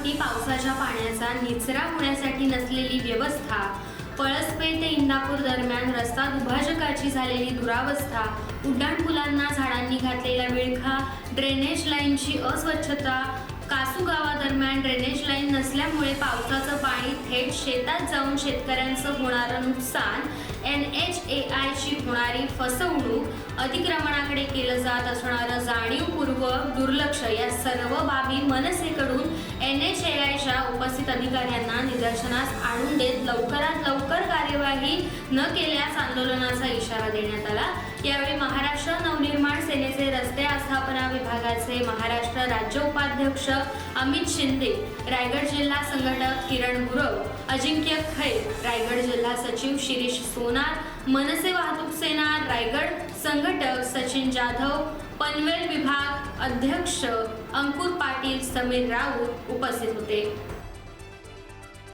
रस्त्याभोवती पावसाच्या पाण्याचा निचरा होण्यासाठी नसलेली व्यवस्था पळसपे ते इंदापूर दरम्यान रस्ता दुभाजकाची झालेली दुरावस्था उड्डाणपुलांना झाडांनी घातलेला विळखा ड्रेनेज लाईनची अस्वच्छता कासू गावादरम्यान ड्रेनेज लाईन नसल्यामुळे पावसाचं पाणी थेट शेतात जाऊन शेतकऱ्यांचं होणारं नुकसान एन आयची होणारी फसवणूक अतिक्रमणाकडे केलं जात असणारं जाणीवपूर्वक दुर्लक्ष या सर्व बाबी मनसेकडून एन एच ए आयच्या उपस्थित अधिकाऱ्यांना निदर्शनास आणून देत लवकरात लवकर कार्यवाही न केल्यास आंदोलनाचा इशारा देण्यात आला. यावेळी महाराष्ट्र नवनिर्माण सेनेचे रस्ते विभागाचे महाराष्ट्र राज्य उपाध्यक्ष अमित शिंदे रायगड जिल्हा संघटक किरण गुरव अजिंक्य खैर रायगड जिल्हा सचिव शिरीष सोनार मनसे वाहतूक सेना रायगड संघटक सचिन जाधव पनवेल विभाग अध्यक्ष अंकुर पाटील समीर राऊत उपस्थित होते.